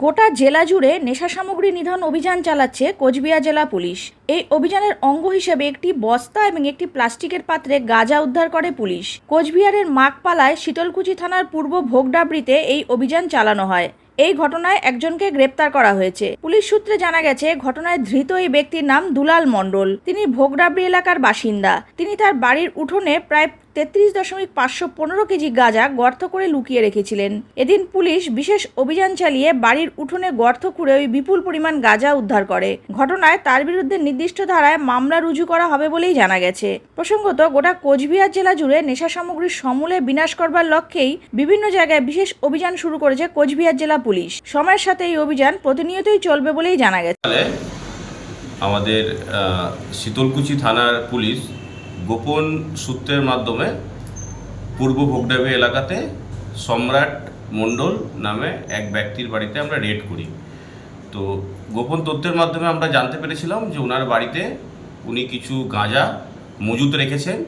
গোটা জেলা জুড়ে নেশা সামগ্রী নিধন অভিযান চালাচ্ছে কোচবিহার জেলা পুলিশ। এই অভিযানের অঙ্গ হিসেবে একটি বস্তা এবং একটি প্লাস্টিকের পাত্রে গাঁজা উদ্ধার করে পুলিশ। কোচবিহারের মাকপালায় শীতলকুচি থানার পূর্ব ভোগডাবড়িতে এই অভিযান চালানো হয়। এই ঘটনায় একজনকে গ্রেপ্তার করা হয়েছে। পুলিশ সূত্রে জানা গেছে, ঘটনায় ধৃত এই ব্যক্তির নাম দুলাল মণ্ডল। তিনি ভোগডাবড়ি এলাকার বাসিন্দা। তিনি তার বাড়ির উঠোনে প্রায় তেত্রিশ দশমিক পাঁচশো পনেরো কেজি গাঁজা গর্ত করে লুকিয়ে রেখেছিলেন। এদিন পুলিশ বিশেষ অভিযান চালিয়ে বাড়ির উঠোনে গর্ত খুঁড়ে ওই বিপুল পরিমাণ গাঁজা উদ্ধার করে। ঘটনায় তার বিরুদ্ধে নির্দিষ্ট ধারায় মামলা রুজু করা হবে বলেই জানা গেছে। প্রসঙ্গত গোটা কোচবিহার জেলা জুড়ে নেশা সামগ্রীর সমূলে বিনাশ করবার লক্ষ্যেই বিভিন্ন জায়গায় বিশেষ অভিযান শুরু করেছে কোচবিহার জেলা পুলিশ। সময়ের সাথে এই অভিযান প্রতিনিয়তই চলবে বলেই জানা গেছে। আমাদের শীতলকুচি থানার পুলিশ গোপন সূত্রের মাধ্যমে পূর্ব ভোগডাবি এলাকাতে সম্রাট মণ্ডল নামে এক ব্যক্তির বাড়িতে আমরা রেড করি। তো গোপন তথ্যের মাধ্যমে আমরা জানতে পেরেছিলাম যে ওনার বাড়িতে উনি কিছু গাঁজা মজুত রেখেছেন।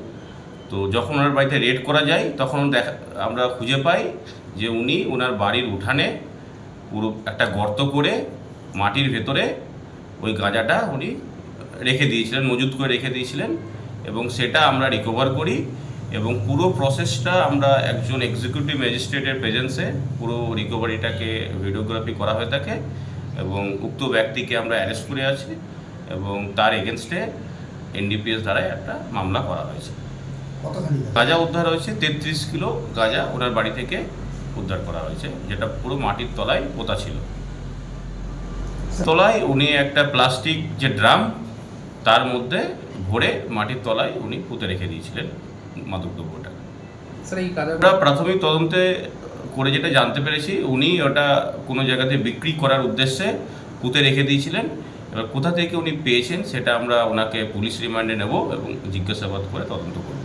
তো যখন ওনার বাড়িতে রেড করা যায়, তখন দেখা, আমরা খুঁজে পাই যে উনি ওনার বাড়ির উঠানে পুরো একটা গর্ত করে মাটির ভেতরে ওই গাঁজাটা উনি রেখে দিয়েছিলেন, মজুত করে রেখে দিয়েছিলেন। এবং সেটা আমরা রিকভার করি এবং পুরো প্রসেসটা আমরা একজন এক্সিকিউটিভ ম্যাজিস্ট্রেটের প্রেজেন্সে পুরো রিকভারিটাকে ভিডিওগ্রাফি করা হয়ে থাকে এবং উক্ত ব্যক্তিকে আমরা অ্যারেস্ট করে আছি এবং তার এগেনস্টে এনডিপিএস দ্বারাই একটা মামলা করা হয়েছে? গাঁজা উদ্ধার হয়েছে তেত্রিশ কিলো গাঁজা ওনার বাড়ি থেকে উদ্ধার করা হয়েছে যেটা পুরো মাটির তলায় পোতা ছিল তলায় উনি একটা প্লাস্টিক যে ড্রাম তার মধ্যে ভরে মাটির তলায় উনি পুঁতে রেখে দিয়েছিলেন মাদকদ্রব্যটা। ওটা আমরা প্রাথমিক তদন্তে করে যেটা জানতে পেরেছি উনি ওটা কোনো জায়গাতে বিক্রি করার উদ্দেশ্যে পুঁতে রেখে দিয়েছিলেন। এবার কোথা থেকে উনি পেয়েছেন সেটা আমরা ওনাকে পুলিশ রিমান্ডে নেব এবং জিজ্ঞাসাবাদ করে তদন্ত করব।